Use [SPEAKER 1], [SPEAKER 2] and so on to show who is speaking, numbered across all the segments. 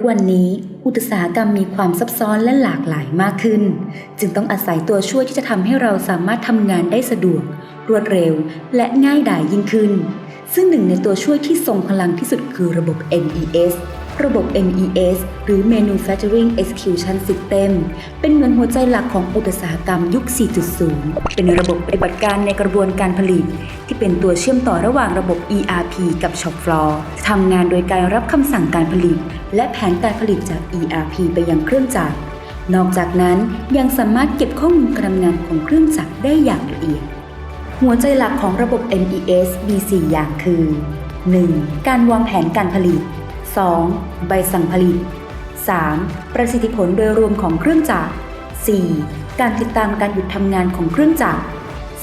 [SPEAKER 1] กวันนี้ อุตสาหกรรมมีความซับซ้อนและหลากหลายมากขึ้น จึงต้องอาศัยตัวช่วยที่จะทำให้เราสามารถทำงานได้สะดวก รวดเร็ว และง่ายดายยิ่งขึ้น ซึ่งหนึ่งในตัวช่วยที่ทรงพลังที่สุดคือระบบ MES ระบบ MES หรือ Manufacturing Execution System เป็นเหมือนหัวใจหลักของอุตสาหกรรมยุค 4.0 เป็นระบบปฏิบัติการในกระบวนการผลิต ที่เป็นตัวเชื่อมต่อระหว่างระบบ ERP กับ Shop Floor ทำงานโดยการรับคำสั่งการผลิต และแผนการผลิตจาก ERP ไปยังเครื่องจักร นอกจากนั้นยังสามารถเก็บข้อมูลการทำงานของเครื่องจักรได้อย่างละเอียด หัวใจหลักของระบบ MES มี 4 อย่างคือ 1. การวางแผนการผลิต 2. ใบสั่งผลิต 3. ประสิทธิผลโดยรวมของเครื่องจักร 4. การติดตามการหยุดทำงานของเครื่องจักร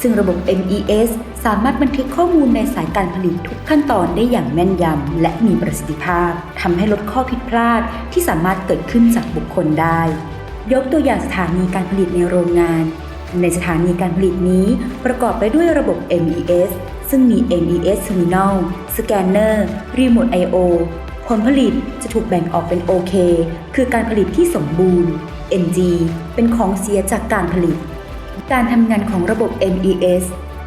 [SPEAKER 1] ซึ่งระบบ MES สามารถบันทึกข้อมูลในสายการผลิตทุกขั้นตอนได้อย่างแม่นยำและมีประสิทธิภาพทำให้ลดข้อผิดพลาดที่สามารถเกิดขึ้นจากบุคคลได้ ยกตัวอย่างสถานีการผลิตในโรงงาน ในสถานีการผลิตนี้ประกอบไปด้วยระบบ MES ซึ่งมี MES Terminal Scanner Remote I/O ผลผลิตจะถูกแบ่งออกเป็น OK คือการผลิตที่สมบูรณ์ NG เป็นของเสียจากการผลิต การทำงานของระบบ MES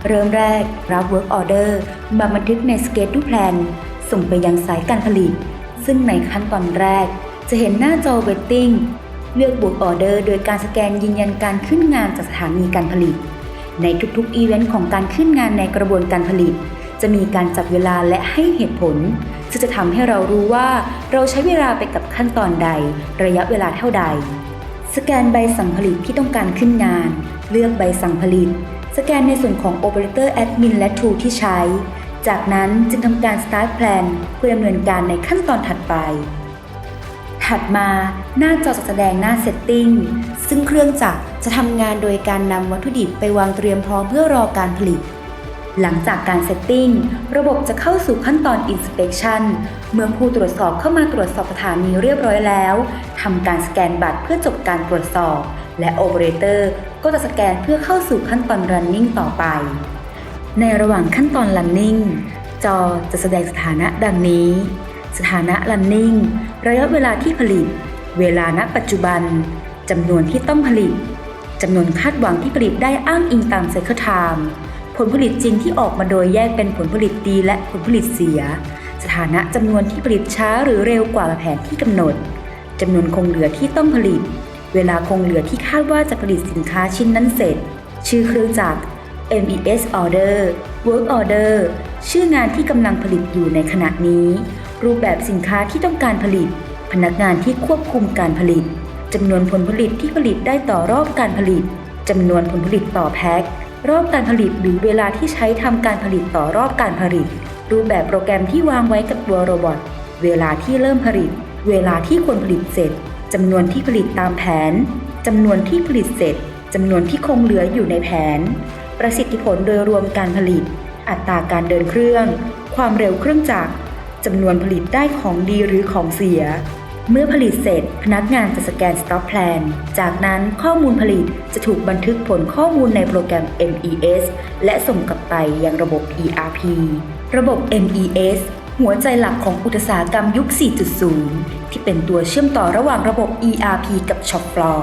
[SPEAKER 1] เริ่มแรกรับ Work Order มาบันทึกใน Schedule Plan ส่งไปยังสายการผลิต ซึ่งในขั้นตอนแรก จะเห็นหน้าจอ Waiting เลือก Work Order โดยการสแกนยืนยันการขึ้นงานจากสถานีการผลิต ในทุกๆอีเวนต์ของการขึ้นงานในกระบวนการผลิต จะมีการจับเวลาและให้เหตุผล ซึ่งจะทำให้เรารู้ว่าเราใช้เวลาไปกับขั้นตอนใด ระยะเวลาเท่าใด สแกนใบสั่งผลิตที่ต้องการขึ้นงาน เลือกใบสั่งผลิต สแกนในส่วนของ Operator Admin และ Tool ที่ใช้ จากนั้นจึงทำการ Start Plan เพื่อดำเนินการในขั้นตอนถัดไปถัดมาหน้าจอจะแสดงหน้า Setting ซึ่งเครื่องจักรจะทำงานโดยการนำวัตถุดิบไปวางเตรียมพร้อมเพื่อรอการผลิต หลังจากการเซตติ้งระบบจะเข้าสู่ขั้นตอน Inspection เมื่อผู้ตรวจสอบเข้ามาตรวจสอบสถานีเรียบร้อยแล้วทำการสแกนบัตรเพื่อจบการตรวจสอบ และ Operator ก็จะสแกนเพื่อเข้าสู่ขั้นตอน Running ต่อไป ในระหว่างขั้นตอน Running จอจะแสดงสถานะดังนี้ สถานะ Running ระยะเวลาที่ผลิต เวลาณปัจจุบันจำนวนที่ต้องผลิตจำนวนคาดหวังที่ผลิตได้อ้างอิงตาม Cycle Time ผลผลิตจริงที่ออกมาโดยแยกเป็นผลผลิตดีและผลผลิตเสีย สถานะจำนวนที่ผลิตช้าหรือเร็วกว่าแผนที่กำหนดจำนวนคงเหลือที่ต้องผลิต เวลาคงเหลือที่คาดว่าจะผลิตสินค้าชิ้นนั้นเสร็จ ชื่อเครื่องจักร MES Order Work Order ชื่องานที่กำลังผลิตอยู่ในขณะนี้ รูปแบบสินค้าที่ต้องการผลิต พนักงานที่ควบคุมการผลิตจำนวนผลผลิตที่ผลิตได้ต่อรอบการผลิตจำนวนผลผลิตต่อแพ็ค รอบการผลิตหรือเวลาที่ใช้ทำการผลิตต่อรอบการผลิต รูปแบบโปรแกรมที่วางไว้กับตัวโรบอท เวลาที่เริ่มผลิต เวลาที่ควรผลิตเสร็จจำนวนที่ผลิตตามแผนจำนวนที่ผลิตเสร็จจำนวนที่คงเหลืออยู่ในแผน ประสิทธิผลโดยรวมการผลิต อัตราการเดินเครื่อง ความเร็วเครื่องจักรจำนวนผลิตได้ของดีหรือของเสีย เมื่อผลิตเสร็จ พนักงานจะสแกนสต็อกแพลน จากนั้นข้อมูลผลิตจะถูกบันทึกผลข้อมูลในโปรแกรม MES และส่งกลับไปยังระบบ ERP ระบบ MES หัวใจหลักของอุตสาหกรรมยุค 4.0 ที่เป็นตัวเชื่อมต่อระหว่างระบบ ERP กับ Shop Floor